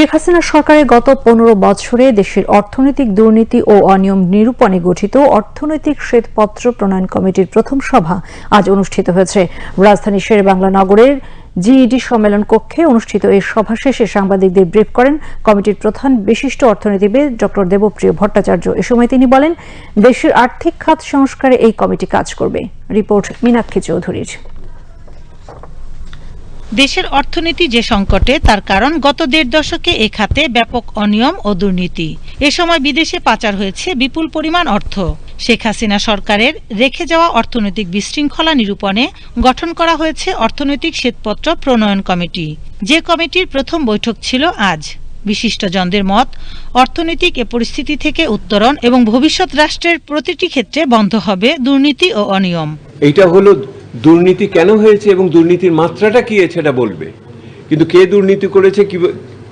শেখ হাসিনা সরকারের গত পনেরো বছরে দেশের অর্থনৈতিক দুর্নীতি ও অনিয়ম নিরূপণে গঠিত অর্থনৈতিক শ্বেতপত্র প্রণয়ন কমিটির প্রথম সভা আজ অনুষ্ঠিত হয়েছে। রাজধানী শের বাংলা নগরের জিইডি সম্মেলন কক্ষে অনুষ্ঠিত এই সভা শেষে সাংবাদিকদের ব্রিফ করেন কমিটির প্রধান বিশিষ্ট অর্থনীতিবিদ ডক্টর দেবপ্রিয় ভট্টাচার্য। এ সময় তিনি বলেন, দেশের আর্থিক খাত সংস্কারে এই কমিটি কাজ করবে। রিপোর্ট মীনাক্ষী চৌধুরীর। দেশের অর্থনীতি যে সংকটে, তার কারণ গত দেড় দশকে এ খাতে ব্যাপক অনিয়ম ও দুর্নীতি। এ সময় বিদেশে পাচার হয়েছে বিপুল পরিমাণ অর্থ। শেখ হাসিনা সরকারের রেখে যাওয়া অর্থনৈতিক বিশৃঙ্খলা নিরূপণে গঠন করা হয়েছে অর্থনৈতিক শ্বেতপত্র প্রণয়ন কমিটি। যে কমিটির প্রথম বৈঠক ছিল আজ। বিশিষ্টজনদের মত, অর্থনৈতিক এ পরিস্থিতি থেকে উত্তরণ এবং ভবিষ্যৎ রাষ্ট্রের প্রতিটি ক্ষেত্রে বন্ধ হবে দুর্নীতি ও অনিয়ম। এইটা হলো দুর্নীতি কেন হয়েছে এবং দুর্নীতির মাত্রাটা কি সেটা বলবে। কিন্তু কে দুর্নীতি করেছে কি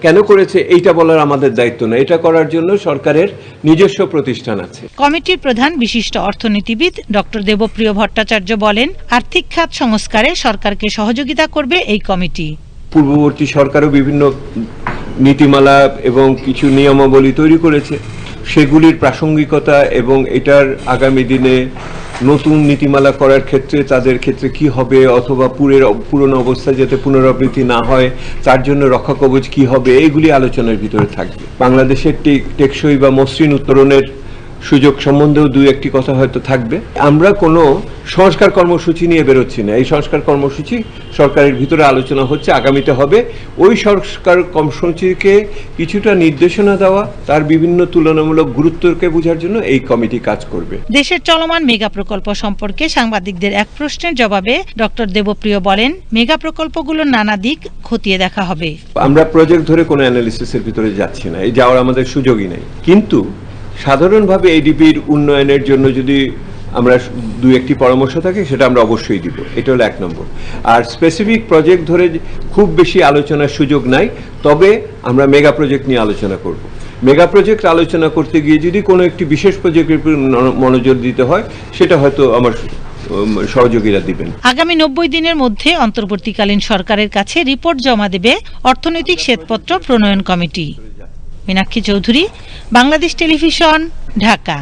কেন করেছে এইটা বলার আমাদের দায়িত্ব না। এটা করার জন্য সরকারের নিজস্ব প্রতিষ্ঠান আছে। কমিটির প্রধান বিশিষ্ট অর্থনীতিবিদ ডক্টর দেবপ্রিয় ভট্টাচার্য বলেন আর্থিক খাত সংস্কারে সরকারকে সহযোগিতা করবে এই কমিটি। পূর্ববর্তী সরকারও বিভিন্ন নীতিমালা এবং কিছু নিয়মাবলী তৈরি করেছে। সেগুলির প্রাসঙ্গিকতা এবং এটার আগামী দিনে নতুন নীতিমালা করার ক্ষেত্রে তাদের ক্ষেত্রে কি হবে অথবা পুরের পুরনো অবস্থা যাতে পুনরাবৃত্তি না হয়, তার জন্য রক্ষা কবচ কি হবে, এগুলি আলোচনার ভিতরে থাকবে। বাংলাদেশের টেক- টেকসই বা মসৃণ উত্তরণের সুযোগ সম্বন্ধেও দুই একটি কথা হয়তো থাকবে। আমরা কোনো সংস্কার কর্মসূচি নিয়ে বেরোচ্ছি না। এই সংস্কার কর্মসূচি সরকারের ভিতরে আলোচনা হচ্ছে আগামীতে হবে। ওই সংস্কার কর্মসূচিকে কিছুটা নির্দেশনা দেওয়া তার বিভিন্ন তুলনামূলক গুরুত্বকে বোঝার জন্য এই কমিটি কাজ করবে। দেশের চলমান মেগা প্রকল্প সম্পর্কে সাংবাদিকদের এক প্রশ্নের জবাবে ডক্টর দেবপ্রিয় বলেন মেগা প্রকল্পগুলোর নানা দিক খতিয়ে দেখা হবে। আমরা প্রজেক্ট ধরে কোনো অ্যানালিসিসের ভিতরে যাচ্ছি না। এই যাওয়ার আমাদের সুযোগই নেই। কিন্তু সাধারণভাবে এডিপির উন্নয়নের জন্য যদি আমরা দু একটি পরামর্শ থাকে, সেটা আমরা অবশ্যই দিব। এটা হলো এক নম্বর। আর স্পেসিফিক প্রজেক্ট ধরে খুব বেশি আলোচনার সুযোগ নাই, তবে আমরা মেগা প্রজেক্ট নিয়ে আলোচনা করব। মেগা প্রজেক্ট আলোচনা করতে গিয়ে যদি কোনো একটি বিশেষ প্রজেক্টের উপর মনোযোগ দিতে হয়, সেটা হয়তো আমার সহযোগীরা দিবেন। আগামী নব্বই দিনের মধ্যে অন্তর্বর্তীকালীন সরকারের কাছে রিপোর্ট জমা দেবে অর্থনৈতিক শ্বেতপত্র প্রণয়ন কমিটি। মীনাক্ষী চৌধুরী বাংলাদেশ টেলিভিশন ঢাকা।